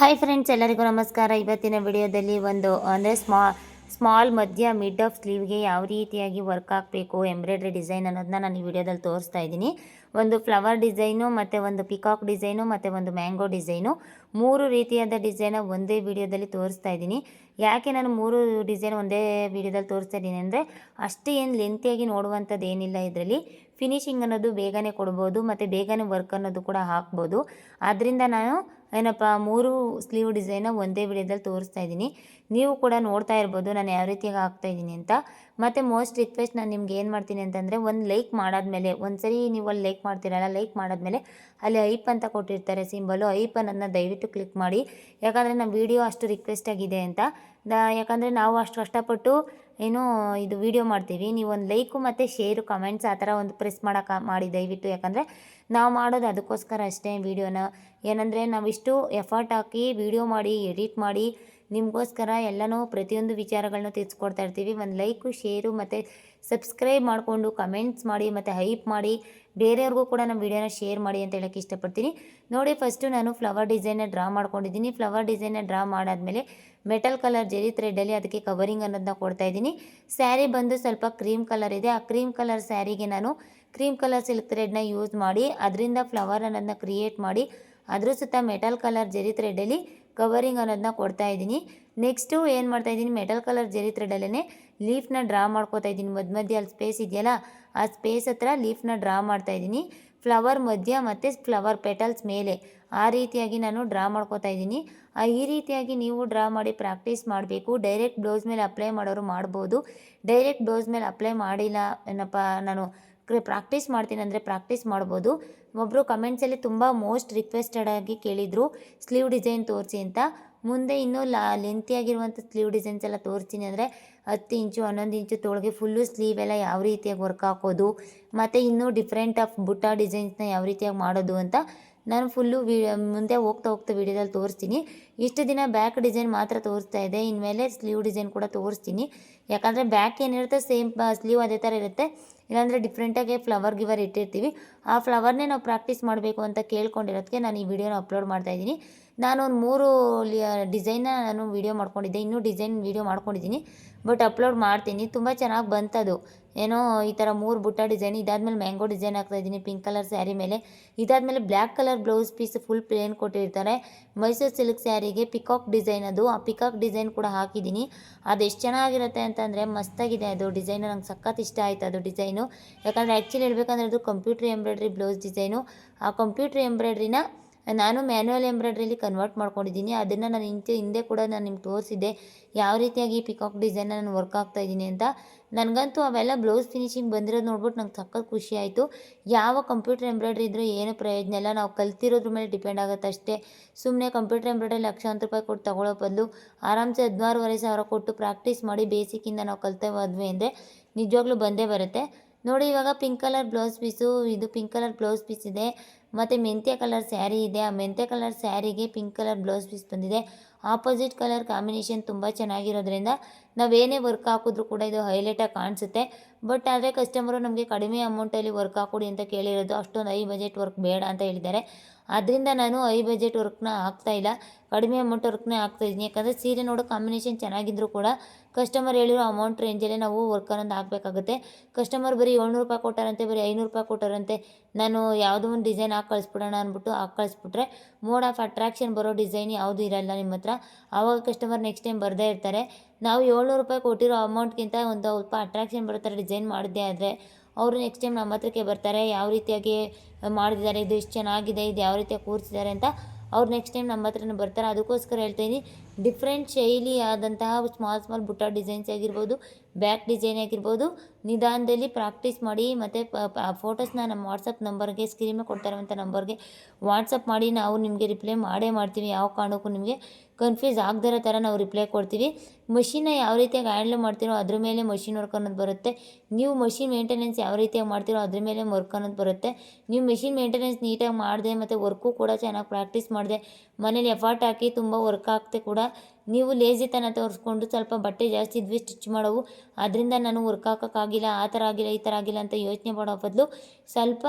Hi friends ಎಲ್ಲರಿಗೂ ನಮಸ್ಕಾರ. ಇವತ್ತಿನ ವಿಡಿಯೋದಲ್ಲಿ ಒಂದು, ಅಂದರೆ ಸ್ಮಾ ಸ್ಮಾಲ್ ಮಧ್ಯ ಮಿಡ್ ಆಫ್ ಸ್ಲೀವ್ಗೆ ಯಾವ ರೀತಿಯಾಗಿ ವರ್ಕ್ ಹಾಕಬೇಕು ಎಂಬ್ರಾಯ್ಡ್ರಿ ಡಿಸೈನ್ ಅನ್ನೋದನ್ನ ನಾನು ಈ ವಿಡಿಯೋದಲ್ಲಿ ತೋರಿಸ್ತಾ ಇದ್ದೀನಿ. ಒಂದು ಫ್ಲವರ್ ಡಿಸೈನು ಮತ್ತು ಒಂದು ಪಿಕಾಕ್ ಡಿಸೈನು ಮತ್ತು ಒಂದು ಮ್ಯಾಂಗೋ ಡಿಸೈನು ಮೂರು ರೀತಿಯಾದ ಡಿಸೈನ ಒಂದೇ ವಿಡಿಯೋದಲ್ಲಿ ತೋರಿಸ್ತಾ ಇದ್ದೀನಿ. ಯಾಕೆ ನಾನು ಮೂರು ಡಿಸೈನ್ ಒಂದೇ ವಿಡಿಯೋದಲ್ಲಿ ತೋರಿಸ್ತಾ ಇದ್ದೀನಿ ಅಂದರೆ, ಅಷ್ಟು ಏನು ಲೆಂತಿಯಾಗಿ ನೋಡುವಂಥದ್ದು ಏನಿಲ್ಲ ಇದರಲ್ಲಿ. ಫಿನಿಶಿಂಗ್ ಅನ್ನೋದು ಬೇಗನೆ ಕೊಡ್ಬೋದು, ಮತ್ತು ಬೇಗನೆ ವರ್ಕ್ ಅನ್ನೋದು ಕೂಡ ಹಾಕ್ಬೋದು. ಆದ್ದರಿಂದ ನಾನು ಏನಪ್ಪ, ಮೂರು ಸ್ಲೀವ್ ಡಿಸೈನ ಒಂದೇ ವಿಡಿಯೋದಲ್ಲಿ ತೋರಿಸ್ತಾ ಇದ್ದೀನಿ. ನೀವು ಕೂಡ ನೋಡ್ತಾ ಇರ್ಬೋದು ನಾನು ಯಾವ ರೀತಿಯಾಗಿ ಹಾಕ್ತಾ ಇದ್ದೀನಿ ಅಂತ. ಮತ್ತು ಮೋಸ್ಟ್ ರಿಕ್ವೆಸ್ಟ್ ನಾನು ನಿಮ್ಗೆ ಏನು ಮಾಡ್ತೀನಿ ಅಂತಂದರೆ, ಒಂದು ಲೈಕ್ ಮಾಡಾದ್ಮೇಲೆ ಒಂದು ಸರಿ ನೀವು ಅಲ್ಲಿ ಲೈಕ್ ಮಾಡ್ತೀರಲ್ಲ ಲೈಕ್ ಮಾಡಾದ್ಮೇಲೆ ಅಲ್ಲಿ ಐಪ್ ಅಂತ ಕೊಟ್ಟಿರ್ತಾರೆ ಸಿಂಬಲು ಐಪ್ ಅನ್ನೋದನ್ನ ದಯವಿಟ್ಟು ಕ್ಲಿಕ್ ಮಾಡಿ. ಯಾಕಂದರೆ ನಮ್ಮ ವಿಡಿಯೋ ಅಷ್ಟು ರಿಕ್ವೆಸ್ಟ್ ಆಗಿದೆ ಅಂತ. ಯಾಕಂದರೆ ನಾವು ಅಷ್ಟು ಕಷ್ಟಪಟ್ಟು ಏನು ಇದು ವಿಡಿಯೋ ಮಾಡ್ತೀವಿ. ನೀವು ಒಂದು ಲೈಕು ಮತ್ತು ಶೇರು ಕಮೆಂಟ್ಸ್ ಆ ಥರ ಒಂದು ಪ್ರೆಸ್ ಮಾಡೋಕೆ ಮಾಡಿ ದಯವಿಟ್ಟು. ಯಾಕಂದರೆ ನಾವು ಮಾಡೋದು ಅದಕ್ಕೋಸ್ಕರ ಅಷ್ಟೇ ವೀಡಿಯೋನ ಏನಂದರೆ ನಾವಿಷ್ಟು ಎಫರ್ಟ್ ಹಾಕಿ ವಿಡಿಯೋ ಮಾಡಿ ಎಡಿಟ್ ಮಾಡಿ ನಿಮಗೋಸ್ಕರ ಎಲ್ಲನೂ ಪ್ರತಿಯೊಂದು ವಿಚಾರಗಳನ್ನ ತಿಳಿಸ್ಕೊಡ್ತಾ ಇರ್ತೀವಿ. ಒಂದು ಲೈಕು, ಶೇರು ಮತ್ತು ಸಬ್ಸ್ಕ್ರೈಬ್ ಮಾಡಿಕೊಂಡು ಕಮೆಂಟ್ಸ್ ಮಾಡಿ ಮತ್ತು ಹೈಪ್ ಮಾಡಿ. ಬೇರೆಯವ್ರಿಗೂ ಕೂಡ ನಮ್ಮ ವಿಡಿಯೋನ ಶೇರ್ ಮಾಡಿ ಅಂತ ಹೇಳೋಕ್ಕೆ ಇಷ್ಟಪಡ್ತೀನಿ. ನೋಡಿ, ಫಸ್ಟು ನಾನು ಫ್ಲವರ್ ಡಿಸೈನ್ನ ಡ್ರಾ ಮಾಡ್ಕೊಂಡಿದ್ದೀನಿ. ಫ್ಲವರ್ ಡಿಸೈನ್ನ ಡ್ರಾ ಮಾಡಾದಮೇಲೆ ಮೆಟಲ್ ಕಲರ್ ಜೆರಿ ಥ್ರೆಡಲ್ಲಿ ಅದಕ್ಕೆ ಕವರಿಂಗ್ ಅನ್ನೋದನ್ನ ಕೊಡ್ತಾ ಇದ್ದೀನಿ. ಸ್ಯಾರಿ ಬಂದು ಸ್ವಲ್ಪ ಕ್ರೀಮ್ ಕಲರ್ ಇದೆ. ಆ ಕ್ರೀಮ್ ಕಲರ್ ಸ್ಯಾರಿಗೆ ನಾನು ಕ್ರೀಮ್ ಕಲರ್ ಸಿಲ್ಕ್ ಥ್ರೆಡ್ನ ಯೂಸ್ ಮಾಡಿ, ಅದರಿಂದ ಫ್ಲವರ್ ಅನ್ನೋದನ್ನ ಕ್ರಿಯೇಟ್ ಮಾಡಿ, ಅದ್ರ ಸುತ್ತ ಮೆಟಲ್ ಕಲರ್ ಜೆರಿ ಥ್ರೆಡ್ಡಲ್ಲಿ ಕವರಿಂಗ್ ಅನ್ನೋದನ್ನ ಕೊಡ್ತಾ ಇದ್ದೀನಿ. ನೆಕ್ಸ್ಟು ಏನು ಮಾಡ್ತಾ ಇದ್ದೀನಿ? ಮೆಟಲ್ ಕಲರ್ ಜೆರಿ ಥ್ರೆಡಲ್ಲೇ ಲೀಫ್ನ ಡ್ರಾ ಮಾಡ್ಕೋತಾ ಇದ್ದೀನಿ. ಮಧ್ಯ ಮಧ್ಯ ಅಲ್ಲಿ ಸ್ಪೇಸ್ ಇದೆಯಲ್ಲ, ಆ ಸ್ಪೇಸ್ ಹತ್ರ ಲೀಫ್ನ ಡ್ರಾ ಮಾಡ್ತಾ ಇದ್ದೀನಿ. ಫ್ಲವರ್ ಮಧ್ಯ ಮತ್ತು ಫ್ಲವರ್ ಪೆಟಲ್ಸ್ ಮೇಲೆ ಆ ರೀತಿಯಾಗಿ ನಾನು ಡ್ರಾ ಮಾಡ್ಕೋತಾ ಇದ್ದೀನಿ. ಈ ರೀತಿಯಾಗಿ ನೀವು ಡ್ರಾ ಮಾಡಿ ಪ್ರಾಕ್ಟೀಸ್ ಮಾಡಬೇಕು. ಡೈರೆಕ್ಟ್ ಬ್ಲೌಸ್ ಮೇಲೆ ಅಪ್ಲೈ ಮಾಡೋರು ಮಾಡ್ಬೋದು. ಡೈರೆಕ್ಟ್ ಬ್ಲೌಸ್ ಮೇಲೆ ಅಪ್ಲೈ ಮಾಡಿಲ್ಲ ಏನಪ್ಪ ನಾನು ಪ್ರಾಕ್ಟೀಸ್ ಮಾಡ್ತೀನಿ ಅಂದರೆ ಪ್ರಾಕ್ಟೀಸ್ ಮಾಡ್ಬೋದು. ಒಬ್ಬರು ಕಮೆಂಟ್ಸಲ್ಲಿ ತುಂಬ ಮೋಸ್ಟ್ ರಿಕ್ವೆಸ್ಟೆಡ್ ಆಗಿ ಕೇಳಿದರು, ಸ್ಲೀವ್ ಡಿಸೈನ್ ತೋರಿಸಿ ಅಂತ. ಮುಂದೆ ಇನ್ನೂ ಲಾ ಲೆಂತಿಯಾಗಿರುವಂಥ ಸ್ಲೀವ್ ಡಿಸೈನ್ಸ್ ಎಲ್ಲ ತೋರಿಸ್ತೀನಿ ಅಂದರೆ ಹತ್ತು ಇಂಚು, ಹನ್ನೊಂದು ಇಂಚು ತೊಳಗೆ ಫುಲ್ಲು ಸ್ಲೀವ್ ಎಲ್ಲ ಯಾವ ರೀತಿಯಾಗಿ ವರ್ಕ್ ಹಾಕೋದು, ಮತ್ತು ಇನ್ನೂ ಡಿಫ್ರೆಂಟ್ ಆಫ್ ಬುಟ್ಟ ಡಿಸೈನ್ಸ್ನ ಯಾವ ರೀತಿಯಾಗಿ ಮಾಡೋದು ಅಂತ ನಾನು ಫುಲ್ಲು ವಿ, ಮುಂದೆ ಹೋಗ್ತಾ ಹೋಗ್ತಾ ವೀಡಿಯೋದಲ್ಲಿ ತೋರಿಸ್ತೀನಿ. ಇಷ್ಟು ದಿನ ಬ್ಯಾಕ್ ಡಿಸೈನ್ ಮಾತ್ರ ತೋರಿಸ್ತಾ ಇದೆ. ಇನ್ಮೇಲೆ ಸ್ಲೀವ್ ಡಿಸೈನ್ ಕೂಡ ತೋರಿಸ್ತೀನಿ. ಯಾಕಂದರೆ ಬ್ಯಾಕ್ ಏನಿರುತ್ತೆ ಸೇಮ್ ಸ್ಲೀವ್ ಅದೇ ಥರ ಇರುತ್ತೆ. ಇಲ್ಲಾಂದರೆ ಡಿಫ್ರೆಂಟಾಗಿ ಫ್ಲವರ್ ಗಿವರ್ ಇಟ್ಟಿರ್ತೀವಿ. ಆ ಫ್ಲವರ್ನೇ ನಾವು ಪ್ರಾಕ್ಟೀಸ್ ಮಾಡಬೇಕು ಅಂತ ಕೇಳ್ಕೊಂಡಿರೋದಕ್ಕೆ ನಾನು ಈ ವಿಡಿಯೋನ ಅಪ್ಲೋಡ್ ಮಾಡ್ತಾ ನಾನು ಒಂದು ಮೂರು ಡಿಸೈನ್ನ ನಾನು ವೀಡಿಯೋ ಮಾಡ್ಕೊಂಡಿದ್ದೆ. ಇನ್ನೂ ಡಿಸೈನ್ ವೀಡಿಯೋ ಮಾಡ್ಕೊಂಡಿದ್ದೀನಿ. ಬಟ್ ಅಪ್ಲೋಡ್ ಮಾಡ್ತೀನಿ. ತುಂಬ ಚೆನ್ನಾಗಿ ಬಂತದು. ಏನೋ ಈ ಥರ ಮೂರು ಬುಟ್ಟ ಡಿಸೈನ್ ಇದಾದಮೇಲೆ ಮ್ಯಾಂಗೋ ಡಿಸೈನ್ ಹಾಕ್ತಾಯಿದ್ದೀನಿ ಪಿಂಕ್ ಕಲರ್ ಸ್ಯಾರಿ ಮೇಲೆ. ಇದಾದಮೇಲೆ black colour blouse piece full plain ಕೊಟ್ಟಿರ್ತಾರೆ. ಮೈಸೂರು ಸಿಲ್ಕ್ ಸ್ಯಾರಿಗೆ ಪಿಕಾಕ್ ಡಿಸೈನ್ ಅದು. ಆ ಪಿಕಾಕ್ ಡಿಸೈನ್ ಕೂಡ ಹಾಕಿದ್ದೀನಿ. ಅದು ಎಷ್ಟು ಚೆನ್ನಾಗಿರುತ್ತೆ ಅಂತಂದರೆ ಮಸ್ತಾಗಿದೆ ಅದು ಡಿಸೈನು ನಂಗೆ ಸಖತ್ ಇಷ್ಟ ಆಯಿತು ಅದು ಡಿಸೈನು ಯಾಕಂದರೆ ಆ್ಯಕ್ಚುಲಿ ಹೇಳ್ಬೇಕಂದ್ರೆ ಅದು ಕಂಪ್ಯೂಟ್ರ್ ಎಂಬ್ರಾಯ್ಡ್ರಿ ಬ್ಲೌಸ್ ಡಿಸೈನು ಆ ಕಂಪ್ಯೂಟ್ರ್ ಎಂಬ್ರಾಯ್ಡ್ರಿನ ನಾನು ಮ್ಯಾನ್ಯುವಲ್ ಎಂಬ್ರಾಯ್ಡ್ರಿಲಿ ಕನ್ವರ್ಟ್ ಮಾಡ್ಕೊಂಡಿದ್ದೀನಿ. ಅದನ್ನು ನಾನು ಹಿಂದೆ ಹಿಂದೆ ಕೂಡ ನಾನು ನಿಮ್ಗೆ ತೋರಿಸಿದ್ದೆ. ಯಾವ ರೀತಿಯಾಗಿ ಪಿಕಾಕ್ ಡಿಸೈನ್ ನಾನು ವರ್ಕ್ ಆಗ್ತಾ ಇದ್ದೀನಿ ಅಂತ. ನನಗಂತೂ ಅವೆಲ್ಲ ಬ್ಲೌಸ್ ಫಿನಿಶಿಂಗ್ ಬಂದಿರೋದು ನೋಡ್ಬಿಟ್ಟು ನಂಗೆ ಸಖತ್ ಖುಷಿ ಆಯಿತು. ಯಾವ ಕಂಪ್ಯೂಟರ್ ಎಂಬ್ರಾಯ್ಡ್ರಿ ಇದ್ರೂ ಏನು ಪ್ರಯೋಜನ ಇಲ್ಲ. ನಾವು ಕಲ್ತಿರೋದ್ರ ಮೇಲೆ ಡಿಪೆಂಡ್ ಆಗುತ್ತೆ ಅಷ್ಟೇ. ಸುಮ್ಮನೆ ಕಂಪ್ಯೂಟರ್ ಎಂಬ್ರಾಯ್ಡ್ರಿ ಲಕ್ಷಾಂತರ ರೂಪಾಯಿ ಕೊಟ್ಟು ತಗೊಳ್ಳೋ ಬದಲು ಆರಾಮ್ಸೆ ಹದಿನಾರುವರೆ ಸಾವಿರ ಕೊಟ್ಟು ಪ್ರಾಕ್ಟೀಸ್ ಮಾಡಿ ಬೇಸಿಕ್ಕಿಂದ ನಾವು ಕಲ್ತೇ ಹೋದ್ವಿ ಅಂದರೆ ನಿಜವಾಗ್ಲೂ ಬಂದೇ ಬರುತ್ತೆ. ನೋಡಿ ಇವಾಗ ಪಿಂಕ್ ಕಲರ್ ಬ್ಲೌಸ್ ಪೀಸು ಇದು ಪಿಂಕ್ ಕಲರ್ ಬ್ಲೌಸ್ ಪೀಸ್ ಇದೆ. ಮತ್ತು ಮೆಂತ್ಯ ಕಲರ್ ಸ್ಯಾರಿ ಇದೆ. ಆ ಮೆಂತ್ಯ ಕಲರ್ ಸ್ಯಾರಿಗೆ ಪಿಂಕ್ ಕಲರ್ ಬ್ಲೌಸ್ ಪೀಸ್ ಬಂದಿದೆ. ಆಪೋಸಿಟ್ ಕಲರ್ ಕಾಂಬಿನೇಷನ್ ತುಂಬ ಚೆನ್ನಾಗಿರೋದ್ರಿಂದ ನಾವೇನೇ ವರ್ಕ್ ಹಾಕಿದ್ರೂ ಕೂಡ ಇದು ಹೈಲೈಟಾಗಿ ಕಾಣಿಸುತ್ತೆ. ಬಟ್ ಆದರೆ ಕಸ್ಟಮರು ನಮಗೆ ಕಡಿಮೆ ಅಮೌಂಟಲ್ಲಿ ವರ್ಕ್ ಹಾಕೊಡಿ ಅಂತ ಕೇಳಿರೋದು. ಅಷ್ಟೊಂದು ಐ ಬಜೆಟ್ ವರ್ಕ್ ಬೇಡ ಅಂತ ಹೇಳಿದ್ದಾರೆ. ಆದ್ದರಿಂದ ನಾನು ಐ ಬಜೆಟ್ ವರ್ಕ್ನ ಹಾಕ್ತಾಯಿಲ್ಲ ಕಡಿಮೆ ಅಮೌಂಟ್ ವರ್ಕ್ನೇ ಹಾಕ್ತಾಯಿದ್ದೀನಿ ಯಾಕಂದರೆ ಸೀರೆ ನೋಡೋ ಕಾಂಬಿನೇಷನ್ ಚೆನ್ನಾಗಿದ್ದರೂ ಕೂಡ ಕಸ್ಟಮರ್ ಹೇಳಿರೋ ಅಮೌಂಟ್ ರೇಂಜಲ್ಲೇ ನಾವು ವರ್ಕ್ ಅನ್ನೋದು ಹಾಕಬೇಕಾಗುತ್ತೆ. ಕಸ್ಟಮರ್ ಬರೀ ಏಳ್ನೂರು ರೂಪಾಯಿ ಕೊಟ್ಟಾರಂತೆ, ಬರೀ ಐನೂರು ರೂಪಾಯಿ ಕೊಟ್ಟಾರಂತೆ. ನಾನು ಯಾವುದೋ ಒಂದು ಡಿಸೈನ್ ಹಾಕಿ ಕಳಿಸ್ಬಿಡೋಣ ಅಂದ್ಬಿಟ್ಟು ಹಾಕಿ ಕಳಿಸ್ಬಿಟ್ರೆ ಮೋಡ್ ಆಫ್ ಅಟ್ರಾಕ್ಷನ್ ಬರೋ ಡಿಸೈನ್ ಯಾವುದೂ ಇರಲ್ಲ ನಿಮ್ಮ ಹತ್ರ. ಆವಾಗ ಕಸ್ಟಮರ್ ನೆಕ್ಸ್ಟ್ ಟೈಮ್ ಬರದೇ ಇರ್ತಾರೆ. ನಾವು ಏಳ್ನೂರು ರೂಪಾಯಿ ಕೊಟ್ಟಿರೋ ಅಮೌಂಟ್ಗಿಂತ ಒಂದು ಸ್ವಲ್ಪ ಅಟ್ರಾಕ್ಷನ್ ಬರೋ ಥರ ಡಿಸೈನ್ ಮಾಡಿದ್ದೆ ಆದರೆ, ಅವರು ನೆಕ್ಸ್ಟ್ ಟೈಮ್ ನಮ್ಮ ಹತ್ರಕ್ಕೆ ಬರ್ತಾರೆ, ಯಾವ ರೀತಿಯಾಗಿ ಮಾಡಿದ್ದಾರೆ, ಇದು ಇಷ್ಟು ಚೆನ್ನಾಗಿದೆ, ಇದು ಯಾವ ರೀತಿಯಾಗಿ ಕೂರಿಸಿದ್ದಾರೆ ಅಂತ ಅವ್ರು ನೆಕ್ಸ್ಟ್ ಟೈಮ್ ನಮ್ಮ ಹತ್ರನೇ ಬರ್ತಾರೆ. ಅದಕ್ಕೋಸ್ಕರ ಹೇಳ್ತೀನಿ ಡಿಫ್ರೆಂಟ್ ಶೈಲಿ ಆದಂತಹ ಸ್ಮಾಲ್ ಸ್ಮಾಲ್ ಬುಟ್ಟ ಡಿಸೈನ್ಸ್ ಆಗಿರ್ಬೋದು ಬ್ಯಾಕ್ ಡಿಸೈನ್ ಆಗಿರ್ಬೋದು ನಿಧಾನದಲ್ಲಿ ಪ್ರಾಕ್ಟೀಸ್ ಮಾಡಿ ಮತ್ತು ಫೋಟೋಸ್ನ ನಮ್ಮ ವಾಟ್ಸಪ್ ನಂಬರ್ಗೆ ಸ್ಕ್ರೀನ್ ಕೊಡ್ತಾ ಇರುವಂಥ ನಂಬರ್ಗೆ ವಾಟ್ಸಪ್ ಮಾಡಿ ನಾವು ನಿಮಗೆ ರಿಪ್ಲೈ ಮಾಡೇ ಮಾಡ್ತೀವಿ. ಯಾವ ಕಾರಣಕ್ಕೂ ನಿಮಗೆ ಕನ್ಫ್ಯೂಸ್ ಆಗದಿರೋ ಥರ ನಾವು ರಿಪ್ಲೈ ಕೊಡ್ತೀವಿ. ಮಷೀನ ಯಾವ ರೀತಿಯಾಗಿ ಹ್ಯಾಂಡ್ಲ್ ಮಾಡ್ತೀರೋ ಅದ್ರ ಮೇಲೆ ಮಷಿನ್ ವರ್ಕ್ ಅನ್ನೋದು ಬರುತ್ತೆ. ನೀವು ಮಷಿನ್ ಮೇಂಟೆನೆನ್ಸ್ ಯಾವ ರೀತಿಯಾಗಿ ಮಾಡ್ತೀರೋ ಅದ್ರ ಮೇಲೆ ವರ್ಕ್ ಅನ್ನೋದು ಬರುತ್ತೆ. ನೀವು ಮೆಷಿನ್ ಮೇಂಟೆನೆನ್ಸ್ ನೀಟಾಗಿ ಮಾಡಿದೆ ಮತ್ತು ವರ್ಕು ಕೂಡ ಚೆನ್ನಾಗಿ ಪ್ರಾಕ್ಟೀಸ್ ಮಾಡಿದೆ ಮನೇಲಿ ಎಫರ್ಟ್ ಹಾಕಿ ತುಂಬ ವರ್ಕ್ ಆಗ್ತೆ ಕೂಡ ನೀವು ಲೇಜಿತನ ತೋರಿಸ್ಕೊಂಡು ಸ್ವಲ್ಪ ಬಟ್ಟೆ ಜಾಸ್ತಿ ಇದ್ವಿ ಸ್ಟಿಚ್ ಮಾಡೋವು. ಅದರಿಂದ ನಾನು ವರ್ಕ್ ಹಾಕೋಕ್ಕಾಗಿಲ್ಲ ಆ ಥರ ಆಗಿಲ್ಲ, ಈ ಥರ ಆಗಿಲ್ಲ ಅಂತ ಯೋಚನೆ ಮಾಡೋ ಬದಲು ಸ್ವಲ್ಪ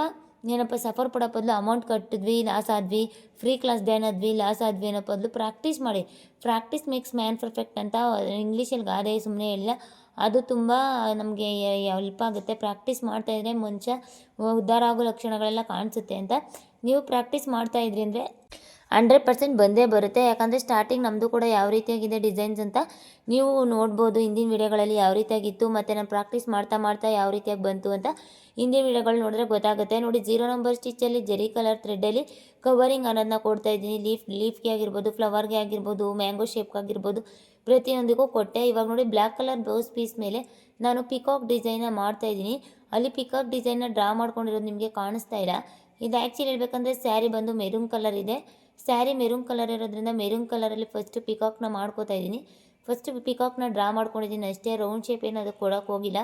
ಏನಪ್ಪ ಸಫರ್ ಪಡೋ ಬದಲು ಅಮೌಂಟ್ ಕಟ್ಟಿದ್ವಿ ಲಾಸ್ ಆದ್ವಿ ಫ್ರೀ ಕ್ಲಾಸ್ ಜಾಯ್ನ್ ಆದ್ವಿ ಲಾಸ್ ಆದ್ವಿ ಅನ್ನೋ ಬದಲು ಪ್ರಾಕ್ಟೀಸ್ ಮಾಡಿ. ಪ್ರಾಕ್ಟೀಸ್ ಮೇಕ್ಸ್ ಮ್ಯಾನ್ ಪರ್ಫೆಕ್ಟ್ ಅಂತ ಇಂಗ್ಲೀಷಲ್ಲಿ ಗಾದೆ ಸುಮ್ಮನೆ ಇಲ್ಲ. ಅದು ತುಂಬ ನಮಗೆ ಹೆಲ್ಪ್ ಆಗುತ್ತೆ. ಪ್ರಾಕ್ಟೀಸ್ ಮಾಡ್ತಾಯಿದ್ರೆ ಮುಂಚೆ ಉದ್ಧಾರ ಆಗೋ ಲಕ್ಷಣಗಳೆಲ್ಲ ಕಾಣಿಸುತ್ತೆ ಅಂತ. ನೀವು ಪ್ರಾಕ್ಟೀಸ್ ಮಾಡ್ತಾ ಇದ್ರಿ ಅಂದರೆ ಹಂಡ್ರೆಡ್ ಪರ್ಸೆಂಟ್ ಬಂದೇ ಬರುತ್ತೆ. ಯಾಕಂದರೆ ಸ್ಟಾರ್ಟಿಂಗ್ ನಮ್ಮದು ಕೂಡ ಯಾವ ರೀತಿಯಾಗಿದೆ ಡಿಸೈನ್ಸ್ ಅಂತ ನೀವು ನೋಡ್ಬೋದು. ಹಿಂದಿನ ವೀಡಿಯೋಗಳಲ್ಲಿ ಯಾವ ರೀತಿಯಾಗಿತ್ತು, ಮತ್ತು ನಾನು ಪ್ರಾಕ್ಟೀಸ್ ಮಾಡ್ತಾ ಮಾಡ್ತಾ ಯಾವ ರೀತಿಯಾಗಿ ಬಂತು ಅಂತ ಹಿಂದಿನ ವೀಡಿಯೋಗಳು ನೋಡಿದ್ರೆ ಗೊತ್ತಾಗುತ್ತೆ. ನೋಡಿ ಜೀರೋ ನಂಬರ್ ಸ್ಟಿಚ್ಚಲ್ಲಿ ಜೆರಿ ಕಲರ್ ಥ್ರೆಡ್ಡಲ್ಲಿ ಕವರಿಂಗ್ ಅನ್ನೋದನ್ನ ಕೊಡ್ತಾ ಇದ್ದೀನಿ. ಲೀಫ್ ಲೀಫ್ಗೆ ಆಗಿರ್ಬೋದು ಫ್ಲವರ್ಗೆ ಆಗಿರ್ಬೋದು ಮ್ಯಾಂಗೋ ಶೇಪ್ಗೆ ಆಗಿರ್ಬೋದು ಪ್ರತಿಯೊಂದಿಗೂ ಕೊಟ್ಟೆ. ಇವಾಗ ನೋಡಿ ಬ್ಲ್ಯಾಕ್ ಕಲರ್ ಬ್ಲೌಸ್ ಪೀಸ್ ಮೇಲೆ ನಾನು ಪಿಕಾಕ್ ಡಿಸೈನ್ನ ಮಾಡ್ತಾ ಇದ್ದೀನಿ. ಅಲ್ಲಿ ಪಿಕಾಕ್ ಡಿಸೈನ್ನ ಡ್ರಾ ಮಾಡ್ಕೊಂಡಿರೋದು ನಿಮಗೆ ಕಾಣಿಸ್ತಾ ಇಲ್ಲ. ಇದು ಆ್ಯಕ್ಚುಲಿ ಹೇಳ್ಬೇಕಂದ್ರೆ ಸ್ಯಾರಿ ಬಂದು ಮೆರೂನ್ ಕಲರ್ ಇದೆ. ಸ್ಯಾರಿ ಮೆರೂನ್ ಕಲರ್ ಇರೋದ್ರಿಂದ ಮೆರೂನ್ ಕಲರಲ್ಲಿ ಫಸ್ಟ್ ಪಿಕಾಕ್ನ ಮಾಡ್ಕೋತಾ ಇದ್ದೀನಿ. ಫಸ್ಟ್ ಪಿಕಾಕ್ನ ಡ್ರಾ ಮಾಡ್ಕೊಂಡಿದ್ದೀನಿ ಅಷ್ಟೇ ರೌಂಡ್ ಶೇಪ್ ಏನು ಅದಕ್ಕೆ ಕೊಡೋಕೆ ಹೋಗಿಲ್ಲ.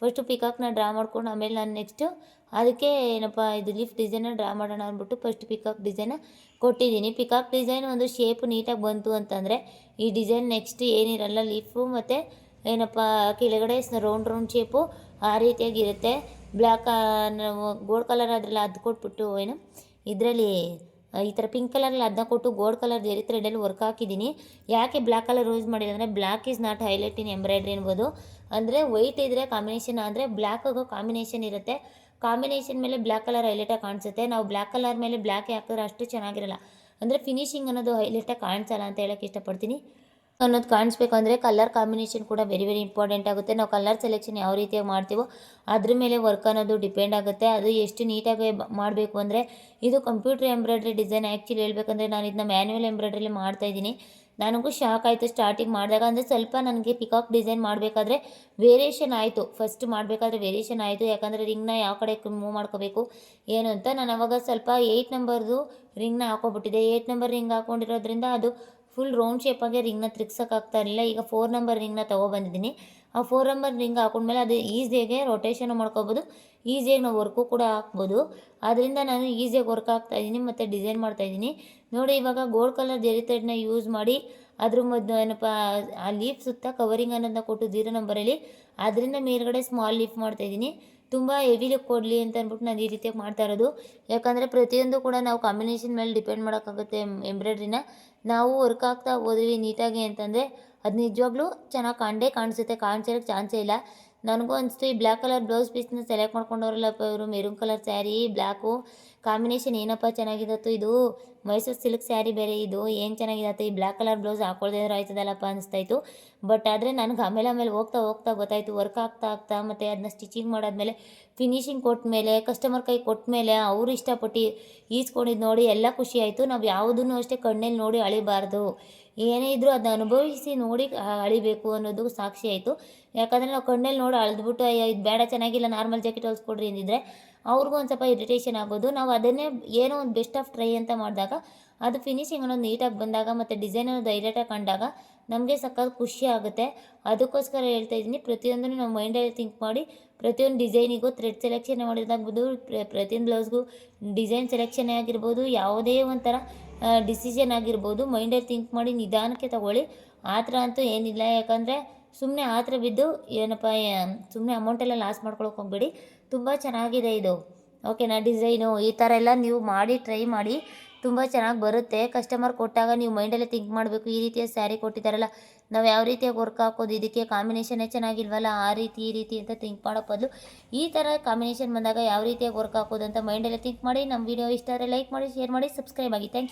ಫಸ್ಟು ಪಿಕಾಕ್ನ ಡ್ರಾ ಮಾಡ್ಕೊಂಡು ಆಮೇಲೆ ನಾನು ನೆಕ್ಸ್ಟು ಅದಕ್ಕೆ ಏನಪ್ಪ, ಇದು ಲಿಫ್ಟ್ ಡಿಸೈನ ಡ್ರಾ ಮಾಡೋಣ ಅಂದ್ಬಿಟ್ಟು ಫಸ್ಟ್ ಪಿಕಾಕ್ ಡಿಸೈನ ಕೊಟ್ಟಿದ್ದೀನಿ. ಪಿಕಾಕ್ ಡಿಸೈನ್ ಒಂದು ಶೇಪ್ ನೀಟಾಗಿ ಬಂತು ಅಂತಂದರೆ ಈ ಡಿಸೈನ್ ನೆಕ್ಸ್ಟ್ ಏನಿರಲ್ಲ ಲೀಫು ಮತ್ತು ಏನಪ್ಪ, ಕೆಳಗಡೆ ರೌಂಡ್ ರೌಂಡ್ ಶೇಪು ಆ ರೀತಿಯಾಗಿರುತ್ತೆ. ಬ್ಲ್ಯಾಕ್ ಗೋಲ್ಡ್ ಕಲರ್ ಅದರಲ್ಲಿ ಅದು ಕೊಟ್ಬಿಟ್ಟು ಏನು, ಇದರಲ್ಲಿ ಈ ಥರ ಪಿಂಕ್ ಕಲರಲ್ಲಿ ಅದನ್ನ ಕೊಟ್ಟು ಗೋಲ್ಡ್ ಕಲರ್ ಜೆರಿ ಥ್ರೆಡಲ್ಲಿ ವರ್ಕ್ ಹಾಕಿದ್ದೀನಿ ಯಾಕೆ ಬ್ಲ್ಯಾಕ್ ಕಲರ್ ಯೂಸ್ ಮಾಡಿಲ್ಲ ಅಂದರೆ black is not highlight in embroidery ಅನ್ಬೋದು. ಅಂದರೆ ವೈಟ್ ಇದ್ದರೆ ಕಾಂಬಿನೇಷನ್ ಆದರೆ ಬ್ಲ್ಯಾಕ್ ಆಗೋ ಕಾಂಬಿನೇಷನ್ ಇರುತ್ತೆ. ಕಾಂಬಿನೇಷನ್ ಮೇಲೆ ಬ್ಲ್ಯಾಕ್ ಕಲರ್ ಹೈಲೈಟಾಗಿ ಕಾಣಿಸುತ್ತೆ. ನಾವು ಬ್ಲ್ಯಾಕ್ ಕಲರ್ ಮೇಲೆ ಬ್ಲ್ಯಾಕ್ ಹಾಕಿದ್ರೆ ಅಷ್ಟು ಚೆನ್ನಾಗಿರಲ್ಲ. ಅಂದರೆ ಫಿನಿಶಿಂಗ್ ಅನ್ನೋದು ಹೈಲೈಟಾಗಿ ಕಾಣಿಸಲ್ಲ ಅಂತ ಹೇಳೋಕ್ಕೆ ಇಷ್ಟಪಡ್ತೀನಿ. ಅನ್ನೋದು ಕಾಣಿಸ್ಬೇಕು ಅಂದರೆ ಕಲರ್ ಕಾಂಬಿನೇಷನ್ ಕೂಡ ವೆರಿ ವೆರಿ ಇಂಪಾರ್ಟೆಂಟ್ ಆಗುತ್ತೆ. ನಾವು ಕಲರ್ ಸೆಲೆಕ್ಷನ್ ಯಾವ ರೀತಿಯಾಗಿ ಮಾಡ್ತೀವೋ ಅದ್ರ ಮೇಲೆ ವರ್ಕ್ ಅನ್ನೋದು ಡಿಪೆಂಡ್ ಆಗುತ್ತೆ. ಅದು ಎಷ್ಟು ನೀಟಾಗಿ ಮಾಡಬೇಕು ಅಂದರೆ ಇದು ಕಂಪ್ಯೂಟರ್ ಎಂಬ್ರಾಯ್ಡ್ರಿ ಡಿಸೈನ್ ಆ್ಯಕ್ಚುಲಿ ಹೇಳ್ಬೇಕಂದ್ರೆ ನಾನು ಇದನ್ನ ಮ್ಯಾನ್ಯುವಲ್ ಎಂಬ್ರಾಯ್ಡ್ರಿಲಿ ಮಾಡ್ತಾಯಿದ್ದೀನಿ ನನಗೂ ಶಾಕ್ ಆಯಿತು ಸ್ಟಾರ್ಟಿಂಗ್ ಮಾಡಿದಾಗ. ಅಂದರೆ ಸ್ವಲ್ಪ ನನಗೆ ಪಿಕಾಕ್ ಡಿಸೈನ್ ಮಾಡಬೇಕಾದ್ರೆ ವೇರಿಯೇಷನ್ ಆಯಿತು. ಫಸ್ಟ್ ಮಾಡಬೇಕಾದ್ರೆ ವೇರಿಯೇಷನ್ ಆಯಿತು. ಯಾಕಂದರೆ ರಿಂಗ್ನ ಯಾವ ಕಡೆ ಮೂವ್ ಮಾಡ್ಕೋಬೇಕು, ಏನು ಅಂತ. ನಾನು ಅವಾಗ ಸ್ವಲ್ಪ ಏಯ್ಟ್ ನಂಬರ್ದು ರಿಂಗ್ನ ಹಾಕೊಬಿಟ್ಟಿದೆ ಏಯ್ಟ್ ನಂಬರ್ ರಿಂಗ್ ಹಾಕೊಂಡಿರೋದ್ರಿಂದ ಅದು ಫುಲ್ ರೌಂಡ್ ಶೇಪಾಗೆ ರಿಂಗ್ನ ತಿರ್ಗ್ಸೋಕ್ಕಾಗ್ತಾ ಇರಲಿಲ್ಲ. ಈಗ ಫೋರ್ ನಂಬರ್ ರಿಂಗ್ನ ತೊಗೊಬಂದಿದ್ದೀನಿ. ಆ ಫೋರ್ ನಂಬರ್ ರಿಂಗ್ ಹಾಕೊಂಡ್ಮೇಲೆ ಅದು ಈಸಿಯಾಗೆ ರೊಟೇಷನ್ ಮಾಡ್ಕೋಬೋದು. ಈಸಿಯಾಗಿ ನಾವು ವರ್ಕು ಕೂಡ ಹಾಕ್ಬೋದು. ಅದರಿಂದ ನಾನು ಈಸಿಯಾಗಿ ವರ್ಕ್ ಇದ್ದೀನಿ, ಮತ್ತು ಡಿಸೈನ್ ಮಾಡ್ತಾಯಿದ್ದೀನಿ ನೋಡಿ, ಇವಾಗ ಗೋಲ್ಡ್ ಕಲರ್ ಜೆರಿ ಥ್ರೆಡ್ನ ಯೂಸ್ ಮಾಡಿ, ಅದ್ರ ಮದ್ದು ಏನಪ್ಪ, ಆ ಲೀಫ್ ಸುತ್ತ ಕವರಿಂಗ್ ಅನ್ನೋದನ್ನ ಕೊಟ್ಟು ಜೀರೋ ನಂಬರಲ್ಲಿ ಅದರಿಂದ ಮೇಲ್ಗಡೆ ಸ್ಮಾಲ್ ಲೀಫ್ ಮಾಡ್ತಾಯಿದ್ದೀನಿ ತುಂಬ ಹೆವಿ ಕೊಡಲಿ ಅಂತ ಅಂದ್ಬಿಟ್ಟು ನಾನು ಈ ರೀತಿಯಾಗಿ ಮಾಡ್ತಾ ಇರೋದು. ಯಾಕಂದರೆ ಪ್ರತಿಯೊಂದು ಕೂಡ ನಾವು ಕಾಂಬಿನೇಷನ್ ಮೇಲೆ ಡಿಪೆಂಡ್ ಮಾಡೋಕ್ಕಾಗುತ್ತೆ ಎಂಬ್ರಾಯ್ಡ್ರಿನ ನಾವು ವರ್ಕ್ ಆಗ್ತಾ ಹೋದ್ವಿ ನೀಟಾಗಿ ಅಂತಂದರೆ, ಅದು ನಿಜವಾಗ್ಲೂ ಚೆನ್ನಾಗಿ ಕಾಣೇ ಕಾಣಿಸುತ್ತೆ ಕಾಣಿಸೋಕ್ಕೆ ಚಾನ್ಸೇ ಇಲ್ಲ. ನನಗೂ ಅನಿಸ್ತು, ಈ ಬ್ಲ್ಯಾಕ್ ಕಲರ್ ಬ್ಲೌಸ್ ಪೀಸ್ನ ಸೆಲೆಕ್ಟ್ ಮಾಡ್ಕೊಂಡವ್ರಲ್ಲಪ್ಪ ಇವರು, maroon colour sari black combination ಏನಪ್ಪ ಚೆನ್ನಾಗಿದತ್ತು ಇದು? ಮೈಸೂರು ಸಿಲ್ಕ್ ಸ್ಯಾರಿ ಬೇರೆ ಇದು, ಏನು ಚೆನ್ನಾಗಿದತ್ತು? ಈ ಬ್ಲ್ಯಾಕ್ ಕಲರ್ ಬ್ಲೌಸ್ ಹಾಕೊಳ್ದೇ ಆಯ್ತದಲ್ಲಪ್ಪ ಅನಿಸ್ತಾಯಿತ್ತು ಬಟ್ ಆದರೆ ನನಗೆ ಆಮೇಲೆ ಆಮೇಲೆ ಹೋಗ್ತಾ ಹೋಗ್ತಾ ಗೊತ್ತಾಯಿತು, ವರ್ಕ್ ಆಗ್ತಾ ಆಗ್ತಾ ಮತ್ತು ಅದನ್ನ ಸ್ಟಿಚಿಂಗ್ ಮಾಡಾದ್ಮೇಲೆ, ಫಿನಿಶಿಂಗ್ ಕೊಟ್ಟ ಮೇಲೆ, ಕಸ್ಟಮರ್ ಕೈ ಕೊಟ್ಟ ಮೇಲೆ ಅವರು ಇಷ್ಟಪಟ್ಟು ಈಸ್ಕೊಂಡಿದ್ದು ನೋಡಿ ಎಲ್ಲ ಖುಷಿ ಆಯಿತು. ನಾವು ಯಾವುದನ್ನು ಅಷ್ಟೇ ಕಣ್ಣಲ್ಲಿ ನೋಡಿ ಅಳಿಬಾರ್ದು. ಏನೇ ಇದ್ದರೂ ಅದನ್ನ ಅನುಭವಿಸಿ ನೋಡಿ ಅಳಿಬೇಕು ಅನ್ನೋದು ಸಾಕ್ಷಿ ಆಯಿತು. ಯಾಕಂದರೆ ನಾವು ಕಣ್ಣಲ್ಲಿ ನೋಡಿ ಅಳ್ದ್ಬಿಟ್ಟು, ಅಯ್ಯೋ, ಇದು ಬೇಡ, ಚೆನ್ನಾಗಿಲ್ಲ, ನಾರ್ಮಲ್ ಜಾಕೆಟ್ ಹೊಲ್ಸ್ಕೊಡ್ರಿ ಅಂದಿದ್ರೆ ಅವ್ರಿಗೂ ಒಂದು ಸ್ವಲ್ಪ ಇರಿಟೇಷನ್ ಆಗೋದು. ನಾವು ಅದನ್ನೇ ಏನೋ ಒಂದು ಬೆಸ್ಟ್ ಆಫ್ ಟ್ರೈ ಅಂತ ಮಾಡಿದಾಗ, ಅದು ಫಿನಿಶಿಂಗ್ ಅನ್ನೋದು ನೀಟಾಗಿ ಬಂದಾಗ ಮತ್ತು ಡಿಸೈನ್ ಅನ್ನೋದು ಹೈಲೈಟಾಗಿ ಕಂಡಾಗ ನಮಗೆ ಸಖತ್ ಖುಷಿ ಆಗುತ್ತೆ. ಅದಕ್ಕೋಸ್ಕರ ಹೇಳ್ತಾ ಇದ್ದೀನಿ, ಪ್ರತಿಯೊಂದನ್ನು ನಾವು ಮೈಂಡಲ್ಲಿ ಥಿಂಕ್ ಮಾಡಿ, ಪ್ರತಿಯೊಂದು ಡಿಸೈನಿಗೂ ಥ್ರೆಡ್ ಸೆಲೆಕ್ಷನ್ ಮಾಡಿದಾಗ್ಬೋದು ಪ್ರತಿಯೊಂದು ಬ್ಲೌಸ್ಗೂ ಡಿಸೈನ್ ಸೆಲೆಕ್ಷನ್ ಆಗಿರ್ಬೋದು, ಯಾವುದೇ ಒಂಥರ ಡಿಸಿಷನ್ ಆಗಿರ್ಬೋದು, ಮೈಂಡಲ್ಲಿ ಥಿಂಕ್ ಮಾಡಿ ನಿಧಾನಕ್ಕೆ ತಗೊಳ್ಳಿ. ಆ ಥರ ಅಂತೂ ಏನಿಲ್ಲ, ಯಾಕಂದರೆ ಸುಮ್ಮನೆ ಆ ಥರ ಬಿದ್ದು ಏನಪ್ಪ ಸುಮ್ಮನೆ ಅಮೌಂಟೆಲ್ಲ ಲಾಸ್ ಮಾಡ್ಕೊಳಕ್ಕೆ ಹೋಗ್ಬೇಡಿ. ತುಂಬ ಚೆನ್ನಾಗಿದೆ ಇದು. ಓಕೆನಾ ಡಿಸೈನು ಈ ಥರ ಎಲ್ಲ ನೀವು ಮಾಡಿ ಟ್ರೈ ಮಾಡಿ. ತುಂಬ ಚೆನ್ನಾಗಿ ಬರುತ್ತೆ. ಕಸ್ಟಮರ್ ಕೊಟ್ಟಾಗ ನೀವು ಮೈಂಡಲ್ಲೇ ಥಿಂಕ್ ಮಾಡಬೇಕು. ಈ ರೀತಿಯ ಸ್ಯಾರಿ ಕೊಟ್ಟಿದ್ದಾರಲ್ಲ, ನಾವು ಯಾವ ರೀತಿಯಾಗಿ ವರ್ಕ್ ಹಾಕೋದು, ಇದಕ್ಕೆ ಕಾಂಬಿನೇಷನ್ನೇ ಚೆನ್ನಾಗಿಲ್ವಲ್ಲ, ಆ ರೀತಿ, ಈ ರೀತಿ ಅಂತ ಥಿಂಕ್ ಮಾಡೋ ಬದಲು ಈ ಥರ ಕಾಂಬಿನೇಷನ್ ಬಂದಾಗ ಯಾವ ರೀತಿಯಾಗಿ ವರ್ಕ್ ಹಾಕೋದು ಅಂತ ಮೈಂಡಲ್ಲೇ ಥಿಂಕ್ ಮಾಡಿ. ನಮ್ಮ ವಿಡಿಯೋ ಇಷ್ಟ ಆದರೆ ಲೈಕ್ ಮಾಡಿ ಶೇರ್ ಮಾಡಿ ಸಬ್ಸ್ಕ್ರೈಬ್ ಆಗಿ. Thank you